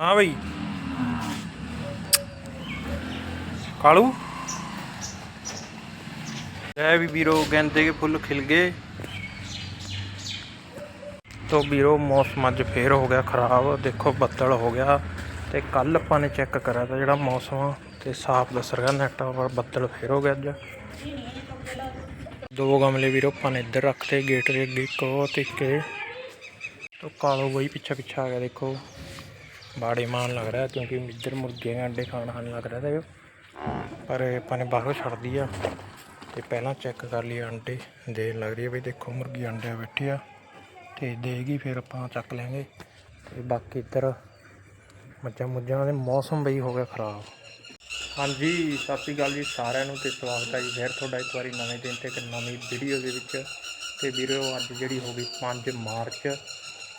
ਹਾਂ ਬਈ। ਕਾਲੂ? ਲੈ ਵੀ ਵੀਰੋ ਗੈਂਦੇ ਕੇ ਫੁੱਲ ਖਿਲ ਗਏ। ਤੋ ਵੀਰੋ ਮੌਸਮ ਅੱਜ ਫੇਰ ਹੋ ਗਿਆ ਖਰਾਬ। ਦੇਖੋ ਬੱਦਲ ਹੋ ਗਿਆ। ਤੇ ਕੱਲ ਆਪਾਂ ਨੇ ਚੈੱਕ ਕਰਿਆ ਤਾਂ ਜਿਹੜਾ ਮੌਸਮ ਤੇ ਸਾਫ਼ ਦੱਸ ਰਿਹਾ ਨੈਟ ਪਰ ਬੱਦਲ ਫੇਰ ਹੋ ਗਿਆ ਅੱਜ। ਦੋ ਗਮਲੇ ਵੀਰੋ ਆਪਾਂ ਨੇ ਇੱਧਰ ਰੱਖਤੇ ਗੇਟ ਦੇ ਅੱਗੇ ਉਹ ਤੇ ਇਹ। ਤੋ ਕਾਲੋ ਬਈ ਪਿੱਛੇ ਪਿੱਛੇ ਆ ਗਿਆ ਦੇਖੋ। ਬਾੜੇ ਮਾਨ ਲੱਗ ਰਿਹਾ ਕਿਉਂਕਿ ਇੱਧਰ ਮੁਰਗੇ ਦੇ ਅੰਡੇ ਖਾਣ ਹਨ ਲੱਗ ਰਿਹਾ ਤਾਂ ਇਹ। ਪਰ ਆਪਾਂ ਨੇ ਬਾਹਰੋਂ ਛੱਡਦੀ ਆ ਤੇ ਪਹਿਲਾਂ ਚੈੱਕ ਕਰ ਲਈ ਅੰਡੇ ਦੇਣ ਲੱਗ ਰਹੀ ਹੈ ਬਈ ਦੇਖੋ ਮੁਰਗੀ ਅੰਡੇ ਬੈਠੀ ਆ ਤੇ ਦੇਗੀ ਫਿਰ ਆਪਾਂ ਚੱਕ ਲਾਂਗੇ ਤੇ ਬਾਕੀ ਇੱਧਰ ਮੱਝਾਂ ਮੁੱਝਾਂ ਦੇ ਮੌਸਮ ਬਈ ਹੋ ਗਿਆ ਖਰਾਬ ਹਾਂਜੀ, ਸਤਿ ਸ਼੍ਰੀ ਅਕਾਲ ਜੀ ਸਾਰਿਆਂ ਨੂੰ ਤੇ ਸਵਾਗਤ ਹੈ ਜੀ ਫਿਰ ਤੁਹਾਡਾ ਇੱਕ ਵਾਰੀ ਨਵੇਂ ਦਿਨ ਤੇ ਇੱਕ ਨਵੀਂ ਵੀਡੀਓ ਦੇ ਵਿੱਚ ਤੇ ਵੀਡੀਓ ਅੱਜ ਜਿਹੜੀ ਹੋ ਗਈ 5 ਮਾਰਚ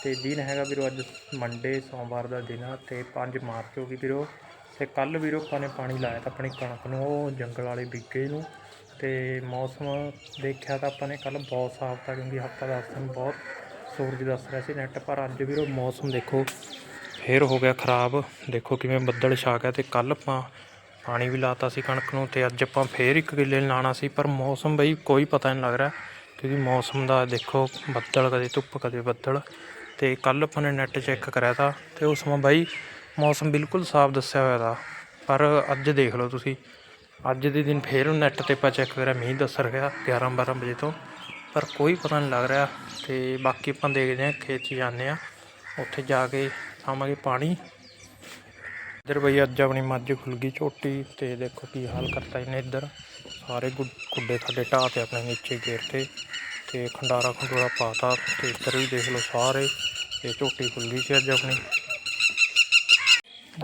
ਤੇ ਦਿਨ ਹੈਗਾ ਵੀਰੋ ਅੱਜ ਮੰਡੇ ਸੋਮਵਾਰ ਦਾ ਦਿਨ ਆ ਤੇ 5 ਮਾਰਚ ਹੋ ਗਈ ਵੀਰੋ ਤੇ ਕੱਲ ਵੀਰੋ ਆਪਾਂ ਨੇ ਪਾਣੀ ਲਾਇਆ ਤਾਂ ਆਪਣੀ ਕਣਕ ਨੂੰ, ਉਹ ਜੰਗਲ ਵਾਲੇ ਬੀਗੇ ਨੂੰ ਤੇ ਮੌਸਮ ਦੇਖਿਆ ਤਾਂ ਆਪਾਂ ਨੇ ਕੱਲ ਬਹੁਤ ਸਾਫ਼ ਤਾਂ ਕਿਉਂਕਿ ਹਫਤਾ ਦਾ ਦਿਨ ਬਹੁਤ ਸੂਰਜ ਦੱਸ ਰਿਹਾ ਸੀ ਨੈਟ ਪਰ ਅੱਜ ਵੀਰੋ ਮੌਸਮ ਦੇਖੋ ਫੇਰ ਹੋ ਗਿਆ ਖਰਾਬ। ਦੇਖੋ ਕਿਵੇਂ ਬੱਦਲ ਛਾ ਗਿਆ ਤੇ ਕੱਲ ਆਪਾਂ ਪਾਣੀ ਵੀ ਲਾਤਾ ਸੀ ਕਣਕ ਨੂੰ ਤੇ ਅੱਜ ਆਪਾਂ ਫੇਰ ਇੱਕ ਕਿੱਲੇ ਲਾਣਾ ਸੀ, ਪਰ ਮੌਸਮ ਬਈ ਕੋਈ ਪਤਾ ਨਹੀਂ ਲੱਗ ਰਿਹਾ ਕਿਉਂਕਿ ਮੌਸਮ ਦਾ ਦੇਖੋ ਬੱਦਲ ਕਦੇ ਧੁੱਪ ਕਦੇ ਬੱਦਲ। ਤੇ ਕੱਲ ਆਪਾਂ ਨੇ ਨੈਟ ਚੈੱਕ ਕਰਿਆ ਤਾ, ਤੇ ਉਸ ਸਮਾਂ ਬਾਈ ਮੌਸਮ ਬਿਲਕੁਲ ਸਾਫ਼ ਦੱਸਿਆ ਹੋਇਆ ਤਾ। ਪਰ ਅੱਜ ਦੇਖ ਲਓ ਤੁਸੀਂ, ਅੱਜ ਦੇ ਦਿਨ ਫੇਰ ਨੈਟ ਤੇ ਆਪਾਂ ਚੈੱਕ ਕਰਿਆ, ਮੀਂਹ ਦੱਸ ਰਿਹਾ 11 12 ਵਜੇ ਤੋਂ। ਪਰ ਕੋਈ ਪਤਾ ਨਹੀਂ ਲੱਗ ਰਿਹਾ, ਤੇ ਬਾਕੀ ਆਪਾਂ ਦੇਖਦੇ ਹਾਂ ਖੇਤ 'ਚ ਜਾਂਦੇ ਆ ਉੱਥੇ ਜਾ ਕੇ ਖਾਵਾਂਗੇ ਪਾਣੀ। ਇੱਧਰ ਬਈ ਅੱਜ ਆਪਣੀ ਮੱਝ ਖੁੱਲ ਗਈ ਝੋਟੀ, ਤੇ ਦੇਖੋ ਕੀ ਹਾਲ ਕਰਤਾ ਇਹਨੇ ਇੱਧਰ। ਸਾਰੇ ਗੁ- ਗੁੱਡੇ ਥੱਲੇ ਢਾਹ ਤੇ ਆਪਣੇ ਨੀਚੇ ਗੇਰ ਤੇ। ਤੇ ਖੰਡਾਰਾ ਖੰਡੂਰਾ ਪਾਤਾ ਤੇ ਇੱਧਰ ਵੀ ਦੇਖ ਲਓ ਸਾਰੇ, ਤੇ ਝੋਟੀ ਖੁੱਲੀ ਗਈ ਸੀ ਅੱਜ ਆਪਣੀ।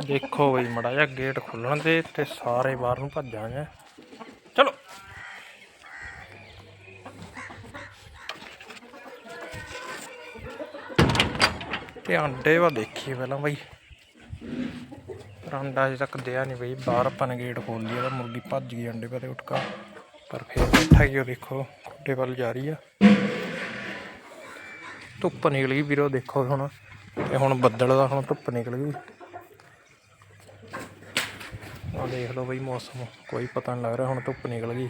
ਦੇਖੋ ਬਈ ਮੜਾ ਜਿਹਾ ਗੇਟ ਖੁੱਲਣ ਦੇ ਤੇ ਸਾਰੇ ਬਾਹਰ ਨੂੰ ਭੱਜਾਂਗੇ। ਚਲੋ। ਤੇ ਅੰਡੇ ਵਾ ਦੇਖੀਏ ਪਹਿਲਾਂ ਬਈ। ਪਰ ਅੰਡਾ ਅਜੇ ਤੱਕ ਦਿਆ ਨਹੀਂ ਬਈ, ਬਾਹਰ ਆਪਾਂ ਨੇ ਗੇਟ ਖੋਲ ਲਿਆ ਤਾਂ ਮੁਰਗੀ ਭੱਜ ਗਈ ਅੰਡੇ ਪਤੇ ਉੱਠ ਕਾ। ਪਰ ਫੇਰ ਬੈਠਾ ਹੀ ਉਹ ਦੇਖੋ, ਖੁੱਡੇ ਵੱਲ ਜਾ ਰਹੀ ਆ। ਧੁੱਪ ਨਿਕਲ ਗਈ ਵੀਰੋ, ਦੇਖੋ ਹੁਣ। ਤੇ ਹੁਣ ਬੱਦਲ ਦਾ ਹੁਣ ਧੁੱਪ ਨਿਕਲ ਗਈ। ਆ ਦੇਖ ਲਓ ਬਈ ਮੌਸਮ, ਕੋਈ ਪਤਾ ਨਹੀਂ ਲੱਗ ਰਿਹਾ, ਹੁਣ ਧੁੱਪ ਨਿਕਲ ਗਈ।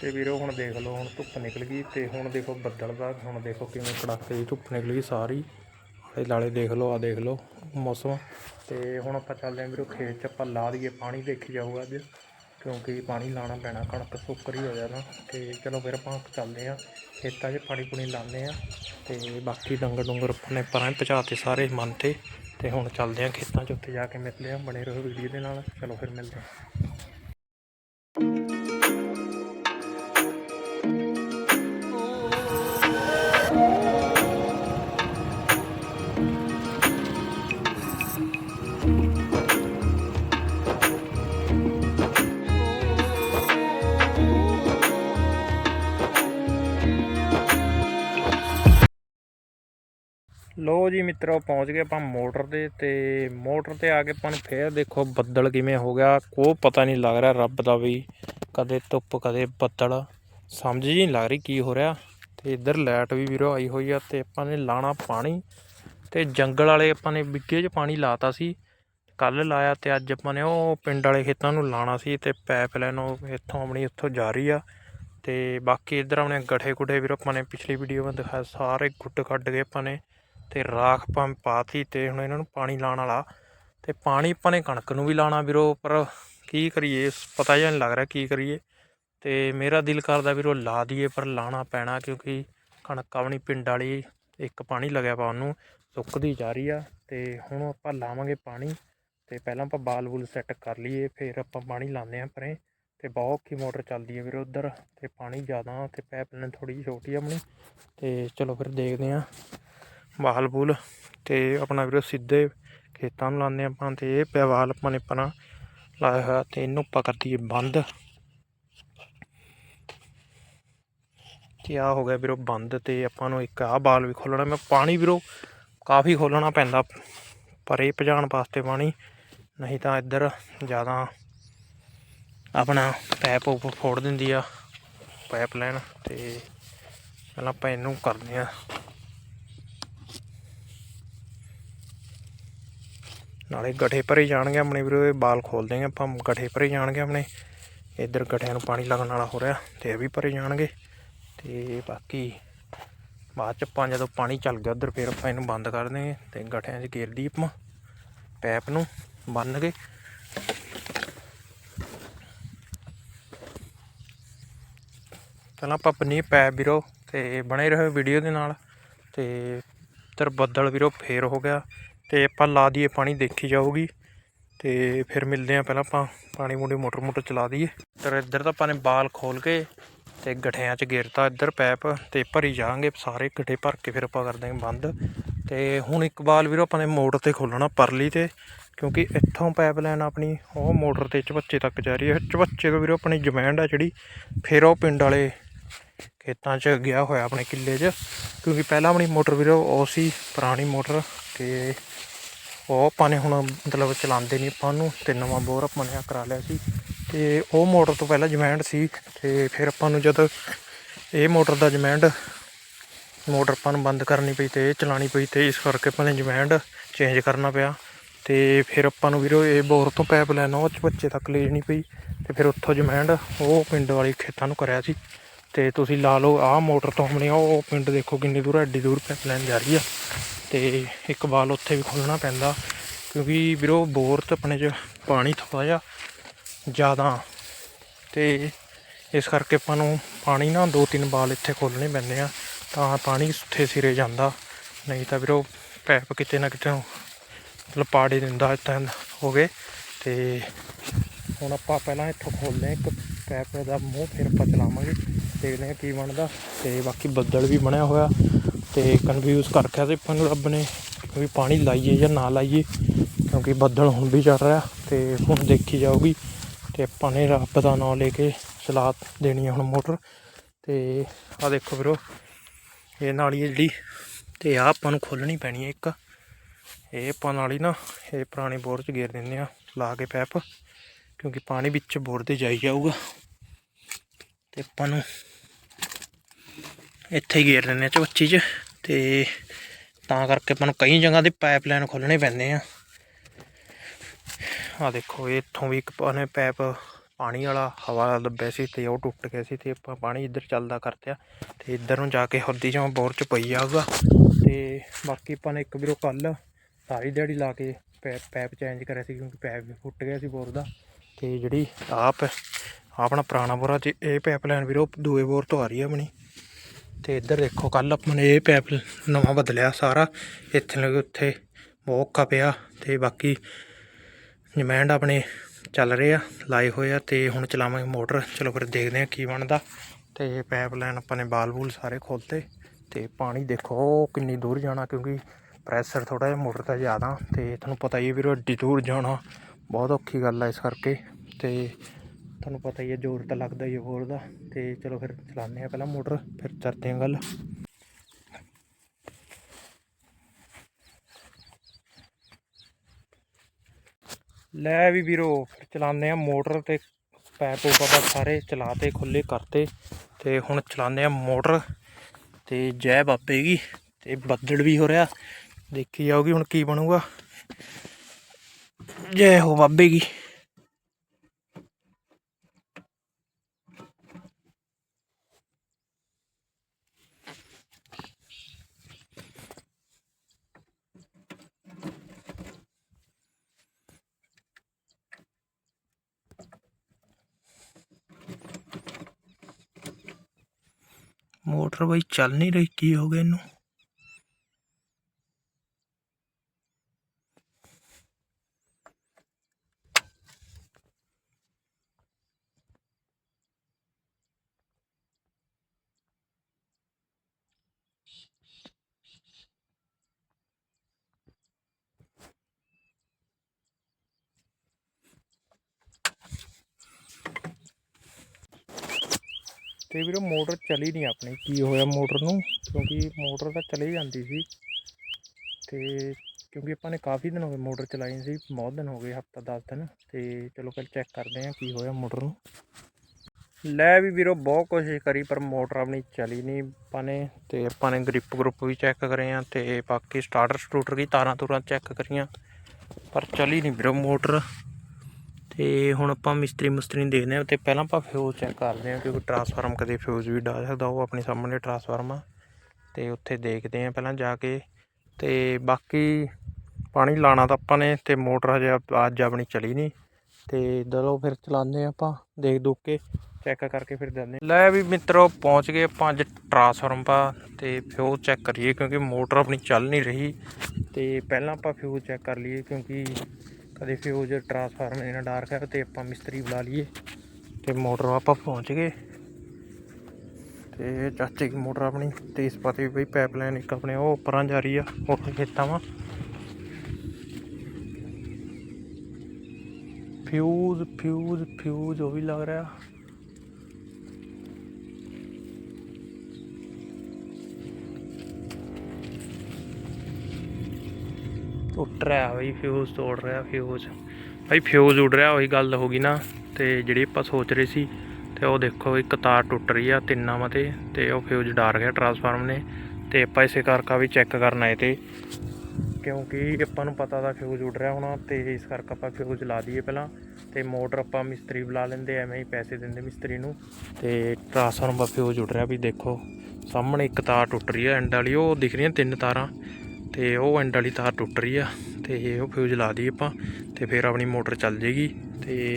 ਤੇ ਵੀਰੋ ਹੁਣ ਦੇਖ ਲਓ, ਹੁਣ ਧੁੱਪ ਨਿਕਲ ਗਈ ਤੇ ਹੁਣ ਦੇਖੋ ਬੱਦਲ ਦਾ, ਹੁਣ ਦੇਖੋ ਕਿਵੇਂ ਕੜਾਕੇ ਦੀ ਧੁੱਪ ਨਿਕਲ ਗਈ ਸਾਰੀ। ਆਲੇ ਲਾਲੇ ਦੇਖ ਲਓ ਆ ਦੇਖ ਲਓ ਮੌਸਮ। ਤੇ ਹੁਣ ਆਪਾਂ ਚੱਲਦੇ ਆਂ ਵੀਰੋ, ਖੇਤ 'ਚ ਆਪਾਂ ਲਾ ਦਈਏ ਪਾਣੀ, ਦੇਖੀ ਜਾਊਗਾ ਅੱਜ। ਕਿਉਂਕਿ ਪਾਣੀ ਲਾਣਾ ਪੈਣਾ, ਕਣਕ ਸੁੱਕਰੀ ਹੋ ਜਾਣਾ ਤੇ ਚਲੋ ਫਿਰ ਆਪਾਂ ਚੱਲਦੇ ਆਂ ਖੇਤਾਂ 'ਚ ਪਾਣੀ ਪੂਣੀ ਲਾਉਂਦੇ ਆ ਤੇ ਬਾਕੀ ਡੰਗਰ ਡੁੰਗਰ ਆਪਣੇ ਪਰਾਂ ਪਹੁੰਚਾਤੇ ਸਾਰੇ ਮਨ ਤੇ ਤੇ ਹੁਣ ਚੱਲਦੇ ਆਂ ਖੇਤਾਂ 'ਚ ਉੱਥੇ ਜਾ ਕੇ ਮਿਲਦੇ ਆਂ ਬਣੇ ਰਹੋ ਵੀਡੀਓ ਦੇ ਨਾਲ, ਚਲੋ ਫਿਰ ਮਿਲਦੇ ਆਂ ਜੀ ਮਿੱਤਰੋ, ਪਹੁੰਚ ਗਏ ਆਪਾਂ ਮੋਟਰ ਦੇ ਤੇ ਮੋਟਰ ਤੇ ਆ ਕੇ ਆਪਾਂ ਨੂੰ ਫੇਰ ਦੇਖੋ ਬੱਦਲ ਕਿਵੇਂ ਹੋ ਗਿਆ। ਕੋ ਪਤਾ ਨਹੀਂ ਲੱਗ ਰਿਹਾ ਰੱਬ ਦਾ ਵੀ, ਕਦੇ ਧੁੱਪ, ਕਦੇ ਬੱਦਲ। ਸਮਝ ਹੀ ਨਹੀਂ ਲੱਗ ਰਹੀ ਕੀ ਹੋ ਰਿਹਾ। ਤੇ ਇੱਧਰ ਲਾਈਟ ਵੀ ਵੀਰੋ ਆਈ ਹੋਈ ਆ ਤੇ ਆਪਾਂ ਨੇ ਲਾਣਾ ਪਾਣੀ। ਤੇ ਜੰਗਲ ਵਾਲੇ ਆਪਾਂ ਨੇ ਵਿੱਗੇ 'ਚ ਪਾਣੀ ਲਾਤਾ ਸੀ। ਕੱਲ ਲਾਇਆ ਤੇ ਅੱਜ ਆਪਾਂ ਨੇ ਉਹ ਪਿੰਡ ਵਾਲੇ ਖੇਤਾਂ ਨੂੰ ਲਾਣਾ ਸੀ ਤੇ ਪਾਈਪਲਾਈਨ ਉਹ ਇੱਥੋਂ ਆਪਣੀ ਉੱਥੋਂ ਜਾ ਰਹੀ ਆ। ਤੇ ਬਾਕੀ ਇੱਧਰ ਆਪਣੇ ਗਠੇ ਗੁੱਡੇ ਵੀਰੋ ਆਪਾਂ ਨੇ ਪਿਛਲੀ ਵੀਡੀਓ ਵਿੱਚ ਦਿਖਾਇਆ ਸਾਰੇ ਗੁੱਡ ਕੱਢ ਕੇ ਆਪਾਂ ਨੇ ਤੇ ਰਾਖ ਪੰਪ ਪਾਤੀ ਤੇ ਹੁਣ ਇਹਨਾਂ ਨੂੰ ਪਾਣੀ ਲਾਉਣ ਵਾਲਾ ਤੇ ਪਾਣੀ ਆਪਾਂ ਨੇ ਕਣਕ ਨੂੰ ਵੀ ਲਾਉਣਾ ਵੀਰੋ, ਪਰ ਕੀ ਕਰੀਏ ਪਤਾ ਜਿਹਾ ਨਹੀਂ ਲੱਗ ਰਿਹਾ ਕੀ ਕਰੀਏ। ਤੇ ਮੇਰਾ ਦਿਲ ਕਰਦਾ ਵੀਰੋ ਲਾ ਦਈਏ, ਪਰ ਲਾਣਾ ਪੈਣਾ ਕਿਉਂਕਿ ਕਣਕ ਆਪਣੀ ਪਿੰਡ ਵਾਲੀ ਇੱਕ ਪਾਣੀ ਲੱਗਿਆ ਪਾ ਉਹਨੂੰ, ਸੁੱਕਦੀ ਜਾ ਰਹੀ ਆ। ਤੇ ਹੁਣ ਆਪਾਂ ਲਾਵਾਂਗੇ ਪਾਣੀ ਤੇ ਪਹਿਲਾਂ ਆਪਾਂ ਬਾਲ ਬੂਲ ਸੈੱਟ ਕਰ ਲਈਏ, ਫਿਰ ਆਪਾਂ ਪਾਣੀ ਲਾਉਂਦੇ ਆਂ ਪਰੇ। ਤੇ ਬਹੁਤ ਔਖੀ ਮੋਟਰ ਚੱਲਦੀ ਹੈ ਵੀਰੋ ਉਧਰ, ਤੇ ਪਾਣੀ ਜ਼ਿਆਦਾ ਤੇ ਪਾਈਪਲਾਈਨ ਥੋੜੀ ਜਿਹੀ ਛੋਟੀ ਆ ਆਪਣੀ। ਤੇ ਚਲੋ ਫਿਰ ਦੇਖਦੇ ਆਂ ਵਾਲ ਬੂਲ ਤੇ ਆਪਣਾ ਵੀਰੋ ਸਿੱਧੇ ਖੇਤਾਂ ਨੂੰ ਲਾਉਂਦੇ ਆਪਾਂ ਤੇ ਇਹ ਪਿਆ ਆਪਾਂ ਨੇ ਆਪਣਾ ਲਾਇਆ ਹੋਇਆ ਤੇ ਇਹਨੂੰ ਆਪਾਂ ਕਰ ਦਈਏ ਬੰਦ। ਤੇ ਆ ਹੋ ਗਿਆ ਵੀਰੋ ਬੰਦ ਤੇ ਆਪਾਂ ਨੂੰ ਇੱਕ ਆ ਬਾਲ ਵੀ ਖੋਲਣਾ ਮੈਂ ਪਾਣੀ ਵੀਰੋ ਕਾਫੀ ਖੋਲਣਾ ਪੈਂਦਾ ਪਰ ਇਹ ਭਜਾਉਣ ਵਾਸਤੇ ਪਾਣੀ, ਨਹੀਂ ਤਾਂ ਇੱਧਰ ਜ਼ਿਆਦਾ ਆਪਣਾ ਪੈਪ ਉਪ ਫੋੜ ਦਿੰਦੀ ਆ ਪਾਈਪਲਾਈਨ ਤੇ, ਪਹਿਲਾਂ ਆਪਾਂ ਇਹਨੂੰ ਕਰਦੇ ਆ ਨਾਲੇ ਗਠੇ ਭਰੇ ਜਾਣਗੇ ਆਪਣੇ ਵੀਰੋ, ਇਹ ਬਾਲ ਖੋਲ ਦੇਂਗੇ ਆਪਾਂ, ਗਠੇ ਭਰੇ ਜਾਣਗੇ ਆਪਣੇ। ਇੱਧਰ ਗਠਿਆਂ ਨੂੰ ਪਾਣੀ ਲੱਗਣ ਵਾਲਾ ਹੋ ਰਿਹਾ, ਤੇ ਇਹ ਵੀ ਭਰੇ ਜਾਣਗੇ। ਤੇ ਬਾਕੀ ਬਾਅਦ ਚ ਆਪਾਂ ਜਦੋਂ ਪਾਣੀ ਚੱਲ ਗਿਆ ਉਧਰ, ਫਿਰ ਆਪਾਂ ਇਹਨੂੰ ਬੰਦ ਕਰ ਦੇਂਗੇ ਤੇ ਗਠਿਆਂ 'ਚ ਗੇਰ ਦੀ ਆਪਾਂ, ਪੈਪ ਨੂੰ ਬੰਨ ਕੇ। ਪਹਿਲਾਂ ਆਪਾਂ ਬੰਨੀਏ ਪੈਪ ਵੀਰੋ, ਤੇ ਬਣੇ ਰਹੋ ਵੀਡੀਓ ਦੇ ਨਾਲ, ਤੇ ਇੱਧਰ ਬੱਦਲ ਵੀਰੋ ਫੇਰ ਹੋ ਗਿਆ। ਤੇ ਆਪਾਂ ਲਾ ਦਈਏ ਪਾਣੀ, ਦੇਖੀ ਜਾਊਗੀ। ਤੇ ਫਿਰ ਮਿਲਦੇ ਆ ਪਹਿਲਾਂ ਆਪਾਂ, ਪਾਣੀ ਮੂੜੀ ਮੋਟਰ ਮੋਟਰ ਚਲਾ ਦਈਏ। ਤੇ ਇੱਧਰ ਤਾਂ ਆਪਾਂ ਨੇ ਬਾਲ ਖੋਲ ਕੇ ਤੇ ਗਠਿਆਂ 'ਚ ਗੇਰਤਾ ਇੱਧਰ ਪੈਪ ਤੇ ਭਰੀ ਜਾਾਂਗੇ ਸਾਰੇ ਗਠੇ ਭਰ ਕੇ ਫਿਰ ਆਪਾਂ ਕਰ ਦਾਂਗੇ ਬੰਦ। ਤੇ ਹੁਣ ਇੱਕ ਬਾਲ ਵੀਰੋ ਆਪਾਂ ਨੇ ਮੋਟਰ ਤੇ ਖੋਲਣਾ ਪਰਲੀ ਤੇ, ਕਿਉਂਕਿ ਇੱਥੋਂ ਪਾਈਪ ਲਾਈਨ ਆਪਣੀ, ਉਹ ਮੋਟਰ ਤੇ ਚਵੱਚੇ ਤੱਕ ਜਾ ਰਹੀ ਹੈ। ਚਵੱਚੇ ਤੋਂ ਵੀਰੋ ਆਪਣੀ ਜਮੈਂਡ ਆ ਜਿਹੜੀ, ਫਿਰ ਉਹ ਪਿੰਡ ਵਾਲੇ ਖੇਤਾਂ 'ਚ ਗਿਆ ਹੋਇਆ ਆਪਣੇ ਕਿੱਲੇ 'ਚ। ਕਿਉਂਕਿ ਪਹਿਲਾਂ ਆਪਣੀ ਮੋਟਰ ਵੀਰੋ, ਉਹ ਸੀ ਪੁਰਾਣੀ ਮੋਟਰ। ਤੇ ਉਹ ਆਪਾਂ ਨੇ ਹੁਣ ਮਤਲਬ ਚਲਾਉਂਦੇ ਨਹੀਂ ਆਪਾਂ ਨੂੰ, ਤੇ ਨਵਾਂ ਬੋਰ ਆਪਾਂ ਨੇ ਕਰਾ ਲਿਆ ਸੀ। ਤੇ ਉਹ ਮੋਟਰ ਤੋਂ ਪਹਿਲਾਂ ਜਮੈਂਡ ਸੀ, ਤੇ ਫਿਰ ਆਪਾਂ ਨੂੰ ਜਦ ਇਹ ਮੋਟਰ ਦਾ ਜਮੈਂਡ ਮੋਟਰ ਆਪਾਂ ਨੂੰ ਬੰਦ ਕਰਨੀ ਪਈ ਤੇ ਇਹ ਚਲਾਣੀ ਪਈ ਤੇ ਇਸ ਕਰਕੇ ਆਪਾਂ ਨੇ ਜਮੈਂਡ ਚੇਂਜ ਕਰਨਾ ਪਿਆ। ਤੇ ਫਿਰ ਆਪਾਂ ਨੂੰ ਵੀਰੋ ਇਹ ਬੋਰ ਤੋਂ ਪਾਈਪ ਲੈਣਾ ਉਹ 'ਚ ਬੱਚੇ ਤੱਕ ਲੈ ਜਾਣੀ ਪਈ ਤੇ ਫਿਰ ਉੱਥੋਂ ਜਮੈਂਡ ਉਹ ਪਿੰਡ ਵਾਲੀ ਖੇਤਾਂ ਨੂੰ ਕਰਿਆ ਸੀ। ਤੇ ਤੁਸੀਂ ਲਾ ਲਓ ਆਹ ਮੋਟਰ ਤੋਂ ਆਪਣੀ ਉਹ ਪਿੰਡ ਦੇਖੋ ਕਿੰਨੀ ਦੂਰ, ਐਡੀ ਦੂਰ ਪਾਈਪ ਲਾਈਨ ਜਾ ਰਹੀ ਆ। ਤੇ ਇੱਕ ਬਾਲ ਉੱਥੇ ਵੀ ਖੋਲਣਾ ਪੈਂਦਾ, ਕਿਉਂਕਿ ਵੀਰੋ ਬੋਰ ਤੇ ਆਪਣੇ 'ਚ ਪਾਣੀ ਥੋੜ੍ਹਾ ਜਿਹਾ ਜ਼ਿਆਦਾ। ਤੇ ਇਸ ਕਰਕੇ ਆਪਾਂ ਨੂੰ ਪਾਣੀ ਨਾ ਦੋ ਤਿੰਨ ਬਾਲ ਇੱਥੇ ਖੋਲਣੇ ਪੈਂਦੇ ਆ, ਤਾਂ ਪਾਣੀ ਉੱਥੇ ਸਿਰੇ ਜਾਂਦਾ। ਨਹੀਂ ਤਾਂ ਵੀਰੋ ਪੈਪ ਕਿਤੇ ਨਾ ਕਿਤੇ ਮਤਲਬ ਪਾੜੇ ਦਿੰਦਾ ਇੱਦਾਂ ਹੋ ਗਏ। ਤੇ ਹੁਣ ਆਪਾਂ ਪਹਿਲਾਂ ਇੱਥੋਂ ਖੋਲਦੇ ਹਾਂ, ਇੱਕ ਪੈਪ ਦਾ ਮੂੰਹ ਫਿਰ ਆਪਾਂ ਚਲਾਵਾਂਗੇ, ਦੇਖਦੇ ਹਾਂ ਕੀ ਬਣਦਾ। ਤੇ ਬਾਕੀ ਬੱਦਲ ਵੀ ਬਣਿਆ ਹੋਇਆ। ਤੇ ਕਨਫਿਊਜ਼ ਕਰ ਰੱਖਿਆ ਤੇ ਆਪਾਂ ਨੂੰ ਰੱਬ ਨੇ ਵੀ ਪਾਣੀ ਲਾਈਏ ਜਾਂ ਨਾ ਲਾਈਏ, ਕਿਉਂਕਿ ਬੱਦਲ ਹੁਣ ਵੀ ਚੱਲ ਰਿਹਾ ਤੇ ਹੁਣ ਦੇਖੀ ਜਾਊਗੀ ਤੇ ਆਪਾਂ ਨੇ ਰੱਬ ਦਾ ਨਾਮ ਲੈ ਕੇ ਚਲਾ ਦੇਣੀ ਹੈ ਹੁਣ ਮੋਟਰ। ਤੇ ਆ ਦੇਖੋ ਵੀਰੋ, ਇਹ ਨਾਲੀ ਹੈ ਜਿਹੜੀ ਤੇ ਆ ਆਪਾਂ ਨੂੰ ਖੋਲਣੀ ਪੈਣੀ ਹੈ ਇੱਕ। ਇਹ ਆਪਾਂ ਨਾਲੀ ਨਾ ਇਹ ਪੁਰਾਣੇ ਬੋਰ 'ਚ ਗੇਰ ਦਿੰਦੇ ਆ, ਲਾ ਕੇ ਪੈਪ ਕਿਉਂਕਿ ਪਾਣੀ ਵਿੱਚ ਬੋਰ 'ਤੇ ਜਾਈ ਜਾਊਗਾ। ਤੇ ਆਪਾਂ ਨੂੰ ਇੱਥੇ ਹੀ ਗੇਰ ਦਿੰਦੇ ਆ ਚਵੱਚੀ 'ਚ ਤੇ ਤਾਂ ਕਰਕੇ ਆਪਾਂ ਨੂੰ ਕਈ ਜਗ੍ਹਾ ਤੇ ਪਾਈਪ ਖੋਲਣੇ ਪੈਂਦੇ ਆ। ਆ ਦੇਖੋ, ਇੱਥੋਂ ਵੀ ਇੱਕ ਪਾਣੇ ਪੈਪ ਪਾਣੀ ਵਾਲਾ ਹਵਾ ਲੱਭਿਆ ਸੀ ਤੇ ਉਹ ਟੁੱਟ ਗਿਆ ਸੀ ਤੇ ਆਪਾਂ ਪਾਣੀ ਇੱਧਰ ਚੱਲਦਾ ਕਰਤਿਆ ਤੇ ਇੱਧਰ ਨੂੰ ਜਾ ਕੇ ਹੁੱਦੀ ਜਿਵੇਂ ਬੋਰ 'ਚ ਪਈ ਜਾਊਗਾ ਤੇ ਬਾਕੀ ਆਪਾਂ ਨੇ ਇੱਕ ਵੀਰੋ ਕੱਲ ਸਾਰੀ ਦਿਹਾੜੀ ਲਾ ਕੇ ਪੈਪ ਪੈਪ ਚੇਂਜ ਕਰਿਆ ਸੀ ਕਿਉਂਕਿ ਪੈਪ ਵੀ ਫੁੱਟ ਗਿਆ ਸੀ ਬੋਰ ਦਾ ਤੇ ਜਿਹੜੀ ਆਪ, ਆਪਣਾ ਪੁਰਾਣਾ ਬੋਰ ਆ ਤੇ ਇਹ ਪਾਈਪ ਲਾਈਨ ਵੀਰੋ ਦੂਏ ਬੋਰ ਤੋਂ ਆ ਰਹੀ ਹੈ ਆਪਣੀ। ਤੇ ਇੱਧਰ ਦੇਖੋ ਕੱਲ ਆਪਾਂ ਨੇ ਇਹ ਪੈਪ ਨਵਾਂ ਬਦਲਿਆ ਸਾਰਾ। ਇੱਥੇ ਲੱਗੇ ਉੱਥੇ ਬਹੁਤ ਔਖਾ ਪਿਆ ਤੇ ਬਾਕੀ ਜਮੈਂਡ ਆਪਣੇ ਚੱਲ ਰਹੇ ਆ, ਲਾਏ ਹੋਏ ਆ ਤੇ ਹੁਣ ਚਲਾਵਾਂਗੇ ਮੋਟਰ। ਚਲੋ ਫਿਰ ਦੇਖਦੇ ਆ ਕੀ ਬਣਦਾ। ਤੇ ਪਾਈਪ ਲਾਈਨ ਆਪਾਂ ਨੇ ਬਾਲ ਬੂਲ ਸਾਰੇ ਖੋਲਤੇ ਤੇ ਪਾਣੀ ਦੇਖੋ ਕਿੰਨੀ ਦੂਰ ਜਾਣਾ, ਕਿਉਂਕਿ ਪ੍ਰੈਸ਼ਰ ਥੋੜਾ ਜਿਹਾ ਮੋਟਰ ਦਾ ਜ਼ਿਆਦਾ। ਤੇ ਤੁਹਾਨੂੰ ਪਤਾ ਹੀ ਹੈ ਵੀਰੋ ਏਡੀ ਦੂਰ ਜਾਣਾ ਬਹੁਤ ਔਖੀ ਗੱਲ ਆ ਇਸ ਕਰਕੇ। ਤੇ ਤੁਹਾਨੂੰ ਪਤਾ ਹੀ ਹੈ, ਜ਼ੋਰ ਤਾਂ ਲੱਗਦਾ ਹੀ ਹੈ ਬੋਰ ਦਾ। ਤੇ ਚਲੋ ਫਿਰ ਚਲਾਉਂਦੇ ਆ ਪਹਿਲਾਂ ਮੋਟਰ, ਫਿਰ ਕਰਦੇ ਹਾਂ ਗੱਲ। ਲੈ ਵੀ ਵੀਰੋ, ਫਿਰ ਚਲਾਉਂਦੇ ਆ ਮੋਟਰ ਤੇ ਪੈਪ ਪੂਪ ਆਪਾਂ ਸਾਰੇ ਚਲਾਤੇ ਖੁੱਲੇ ਕਰਤੇ। ਤੇ ਹੁਣ ਚਲਾਉਂਦੇ ਆ ਮੋਟਰ। ਤੇ ਜੈ ਬਾਬੇ ਕੀ ਤੇ ਬੱਦਲ ਵੀ ਹੋ ਰਿਹਾ। ਦੇਖੀ ਜਾਊਗੀ ਹੁਣ ਕੀ ਬਣੂਗਾ। ਜੈ ਹੋ ਬਾਬੇ ਕੀ ਮੋਟਰ ਬਾਈ ਚੱਲ ਨਹੀਂ ਰਹੀ ਕੀ ਹੋ ਗਿਆ ਇਹਨੂੰ? ਤੇ ਵੀਰੋ ਮੋਟਰ ਚਲੀ ਨਹੀਂ ਆਪਣੀ। ਕੀ ਹੋਇਆ ਮੋਟਰ ਨੂੰ? ਕਿਉਂਕਿ ਮੋਟਰ ਤਾਂ ਚਲੀ ਜਾਂਦੀ ਸੀ। ਤੇ ਕਿਉਂਕਿ ਆਪਾਂ ਨੇ ਕਾਫੀ ਦਿਨ ਹੋ ਗਏ ਮੋਟਰ ਚਲਾਈ ਸੀ। ਬਹੁਤ ਦਿਨ ਹੋ ਗਏ, ਹਫਤਾ 10 ਦਿਨ। ਤੇ ਚਲੋ ਫਿਰ ਚੈੱਕ ਕਰਦੇ ਹਾਂ ਕੀ ਹੋਇਆ ਮੋਟਰ ਨੂੰ। ਲੈ ਵੀ ਵੀਰੋ ਬਹੁਤ ਕੋਸ਼ਿਸ਼ ਕਰੀ, ਪਰ ਮੋਟਰ ਆਪਣੀ ਚਲੀ ਨਹੀਂ ਆਪਾਂ ਨੇ। ਤੇ ਆਪਾਂ ਨੇ ਗ੍ਰਿਪ ਗਰੁੱਪ ਵੀ ਚੈੱਕ ਕਰੇ ਆ ਤੇ ਬਾਕੀ ਸਟਾਰਟਰ ਸਟੂਟਰ ਦੀ ਤਾਰਾਂ ਤੂਰਾਂ ਚੈੱਕ ਕਰੀਆਂ। ਪਰ ਚਲੀ ਨਹੀਂ ਵੀਰੋ ਮੋਟਰ। ਤੇ ਹੁਣ ਆਪਾਂ ਮਿਸਤਰੀ ਮੁਸਤਰੀ ਨੂੰ ਦੇਖਦੇ ਹਾਂ ਤੇ ਪਹਿਲਾਂ ਆਪਾਂ ਫਿਊਜ਼ ਚੈੱਕ ਕਰਦੇ ਹਾਂ ਕਿਉਂਕਿ ਟਰਾਂਸਫਾਰਮ ਕਦੇ ਫਿਊਜ਼ ਵੀ ਡਾ ਸਕਦਾ, ਉਹ ਆਪਣੇ ਸਾਹਮਣੇ ਟਰਾਂਸਫਾਰਮ ਆ ਤੇ ਉੱਥੇ ਦੇਖਦੇ ਹਾਂ ਪਹਿਲਾਂ ਜਾ ਕੇ ਤੇ ਬਾਕੀ ਪਾਣੀ ਲਾਣਾ ਤਾਂ ਆਪਾਂ ਨੇ ਤੇ ਮੋਟਰ ਹਜੇ ਅੱਜ ਆਪਣੀ ਚਲੀ ਨਹੀਂ ਤੇ ਦਲੋ ਫਿਰ ਚਲਾਉਂਦੇ ਹਾਂ ਆਪਾਂ, ਦੇਖ ਦੁੱਕ ਕੇ ਚੈੱਕ ਕਰਕੇ ਫਿਰ ਦਿੰਦੇ ਲੈ ਵੀ ਮਿੱਤਰੋ ਪਹੁੰਚ ਗਏ ਆਪਾਂ ਅੱਜ ਟਰਾਂਸਫਾਰਮ ਪਾ ਤੇ ਫਿਊਜ਼ ਚੈੱਕ ਕਰੀਏ ਕਿਉਂਕਿ ਮੋਟਰ ਆਪਣੀ ਚੱਲ ਨਹੀਂ ਰਹੀ ਤੇ ਪਹਿਲਾਂ ਆਪਾਂ ਫਿਊਜ਼ ਚੈੱਕ ਕਰ ਲਈਏ ਕਿਉਂਕਿ ਕਦੇ ਫਿਊਜ਼ ਟਰਾਂਸਫਾਰਮਰ ਇਹਨਾਂ ਡਾਰਕ ਹੈ, ਤੇ ਆਪਾਂ ਮਿਸਤਰੀ ਬੁਲਾ ਲਈਏ। ਤੇ ਮੋਟਰ ਆਪਾਂ ਪਹੁੰਚ ਗਏ। ਤੇ ਚਾਚੇ ਦੀ ਮੋਟਰ ਆਪਣੀ, ਤੇ ਇਸ ਪਾਸੇ ਵੀ ਬਈ ਪਾਈਪਲਾਈਨ ਇੱਕ ਆਪਣੇ ਉਹ ਉੱਪਰਾਂ ਜਾ ਰਹੀ ਆ, ਉੱਥੇ ਖੇਤਾਂ ਵਾ। ਫਿਊਜ਼ ਫਿਊਜ਼ ਫਿਊਜ਼ ਉਹ ਵੀ ਲੱਗ ਰਿਹਾ। ਉੱਡ ਰਿਹਾ ਬਈ ਫਿਊਜ਼ ਤੋੜ ਰਿਹਾ ਫਿਊਜ਼ ਭਾਈ ਫਿਊਜ਼ ਉੱਡ ਰਿਹਾ, ਉਹੀ ਗੱਲ ਹੋ ਗਈ ਨਾ। ਤੇ ਜਿਹੜੀ ਆਪਾਂ ਸੋਚ ਰਹੇ ਸੀ, ਤੇ ਉਹ ਦੇਖੋ ਇੱਕ ਤਾਰ ਟੁੱਟ ਰਹੀ ਆ ਤਿੰਨਾਂ ਮਾ ਤੇ ਉਹ ਫਿਊਜ਼ ਡਾਰ ਗਿਆ ਟਰਾਂਸਫਾਰਮ ਨੇ। ਤੇ ਆਪਾਂ ਇਸੇ ਕਰਕੇ ਵੀ ਚੈੱਕ ਕਰਨ ਆਏ ਤੇ। ਕਿਉਂਕਿ ਆਪਾਂ ਨੂੰ ਪਤਾ ਦਾ ਫਿਊਜ਼ ਉੱਡ ਰਿਹਾ ਹੋਣਾ, ਤੇ ਇਸ ਕਰਕੇ ਆਪਾਂ ਫਿਊਜ਼ ਲਾ ਦਈਏ ਪਹਿਲਾਂ। ਤੇ ਮੋਟਰ ਆਪਾਂ ਮਿਸਤਰੀ ਬੁਲਾ ਲੈਂਦੇ, ਐਵੇਂ ਹੀ ਪੈਸੇ ਦਿੰਦੇ ਮਿਸਤਰੀ ਨੂੰ। ਤੇ ਟਰਾਂਸਫਾਰਮ ਦਾ ਫਿਊਜ਼ ਉੱਡ ਰਿਹਾ ਵੀ ਦੇਖੋ, ਸਾਹਮਣੇ ਇੱਕ ਤਾਰ ਟੁੱਟ ਰਹੀ ਆ ਐਂਡ ਵਾਲੀ। ਉਹ ਦਿਖ ਰਹੀਆਂ ਤਿੰਨ ਤਾਰਾਂ। ਤੇ ਉਹ ਐਂਡ ਵਾਲੀ ਤਾਰ ਟੁੱਟ ਰਹੀ ਆ। ਤੇ ਉਹ ਫਿਊਜ਼ ਲਾ ਦਈਏ ਆਪਾਂ ਤੇ ਫਿਰ ਆਪਣੀ ਮੋਟਰ ਚੱਲ ਜੇਗੀ ਤੇ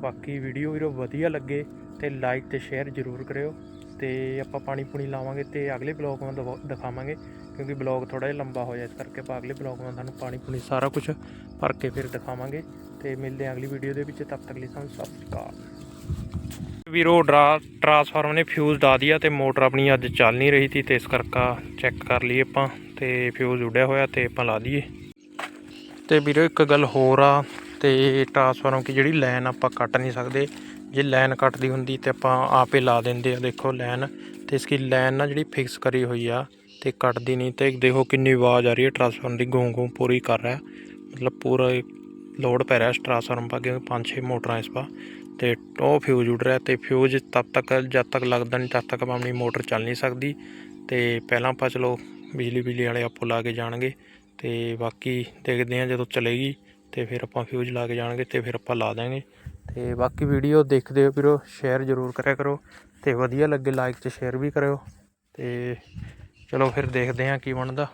ਬਾਕੀ ਵੀਡੀਓ ਵੀਰੋ ਵਧੀਆ ਲੱਗੇ ਤੇ ਲਾਈਕ ਤੇ ਸ਼ੇਅਰ ਜ਼ਰੂਰ ਕਰਿਓ ਤੇ ਆਪਾਂ ਪਾਣੀ ਪੂਣੀ ਲਾਵਾਂਗੇ ਤੇ ਅਗਲੇ ਬਲੌਗ ਮੈਂ ਦਵਾ- ਦਿਖਾਵਾਂਗੇ ਕਿਉਂਕਿ ਬਲੌਗ ਥੋੜਾ ਜਿਹਾ ਲੰਬਾ ਹੋ ਜਾਏ ਇਸ ਕਰਕੇ ਆਪਾਂ ਅਗਲੇ ਬਲੌਗ ਮੈਂ ਤੁਹਾਨੂੰ ਪਾਣੀ ਪੂਣੀ ਸਾਰਾ ਕੁਝ ਭਰ ਕੇ ਫਿਰ ਦਿਖਾਵਾਂਗੇ ਤੇ ਮਿਲਦੇ ਹਾਂ ਅਗਲੀ ਵੀਡੀਓ ਦੇ ਵਿੱਚ, ਤਬ ਤੱਕ ਲਈ ਸਾਨੂੰ ਸਤਿ ਸ਼੍ਰੀ ਅਕਾਲ। ਵੀਰੋ ਡਰਾ ਟਰਾਂਸਫਾਰਮਰ ਨੇ ਫਿਊਜ਼ ਡਾ ਦਿਆ ਤੇ ਮੋਟਰ ਆਪਣੀ ਅੱਜ ਚੱਲ ਨਹੀਂ ਰਹੀ ਸੀ ਤੇ ਇਸ ਕਰਕੇ ਚੈੱਕ ਕਰ ਲਈਏ ਆਪਾਂ ਤੇ ਫਿਊਜ਼ ਉੱਡਿਆ ਹੋਇਆ ਤੇ ਆਪਾਂ ਲਾ ਦਈਏ। ਤੇ ਵੀਰੋ, ਇੱਕ ਗੱਲ ਹੋਰ ਆ ਤੇ ਟਰਾਂਸਫਾਰਮ ਕੀ ਜਿਹੜੀ ਲਾਈਨ ਆਪਾਂ ਕੱਟ ਨਹੀਂ ਸਕਦੇ। ਜੇ ਲਾਈਨ ਕੱਟਦੀ ਹੁੰਦੀ ਤੇ ਆਪਾਂ ਆਪੇ ਲਾ ਦਿੰਦੇ ਆ, ਦੇਖੋ ਲਾਈਨ ਤੇ ਇਸकी ਲਾਈਨ ਨਾ ਜਿਹੜੀ ਫਿਕਸ ਕਰੀ ਹੋਈ ਆ ਤੇ ਕੱਟਦੀ ਨਹੀਂ ਤੇ ਦੇਖੋ ਕਿੰਨੀ ਆਵਾਜ਼ ਆ ਰਹੀ ਹੈ ਟਰਾਂਸਫਾਰਮ ਦੀ ਗੂੰ ਗੂੰ ਪੂਰੀ ਕਰ ਰਿਹਾ। ਮਤਲਬ ਪੂਰਾ ਲੋਡ ਪੈ ਰਿਹਾ ਇਸ ਟਰਾਂਸਫਾਰਮ ਪਾ ਕਿਉਂਕਿ ਪੰਜ ਛੇ ਮੋਟਰਾਂ ਇਸ ਪਾ ਤੇ ਉਹ ਫਿਊਜ਼ ਉੱਡ ਰਿਹਾ ਤੇ ਫਿਊਜ਼ ਤਦ ਤੱਕ, ਜਦ ਤੱਕ ਲੱਗਦਾ ਨਹੀਂ, ਤਦ ਤੱਕ ਆਪਾਂ ਆਪਣੀ ਮੋਟਰ ਚੱਲ ਨਹੀਂ ਸਕਦੀ। ਤੇ ਪਹਿਲਾਂ ਆਪਾਂ ਚਲੋ ਬਿਜਲੀ ਬਿਜਲੀ ਵਾਲੇ ਆਪੋ ਲਾ ਕੇ ਜਾਣਗੇ। ਤੇ ਬਾਕੀ ਦੇਖਦੇ ਹਾਂ ਜਦੋਂ ਚਲੇਗੀ ਤੇ ਫਿਰ ਆਪਾਂ ਫਿਊਜ਼ ਲਾ ਕੇ ਜਾਣਗੇ ਤੇ ਫਿਰ ਆਪਾਂ ਲਾ ਦਾਂਗੇ ਤੇ ਬਾਕੀ ਵੀਡੀਓ ਦੇਖਦੇ ਹੋ ਵੀਰੋ ਸ਼ੇਅਰ ਜ਼ਰੂਰ ਕਰਿਆ ਕਰੋ ਤੇ ਵਧੀਆ ਲੱਗੇ ਲਾਈਕ ਤੇ ਸ਼ੇਅਰ ਵੀ ਕਰਿਓ। ਤੇ ਚਲੋ ਫਿਰ ਦੇਖਦੇ ਹਾਂ ਕੀ ਬਣਦਾ।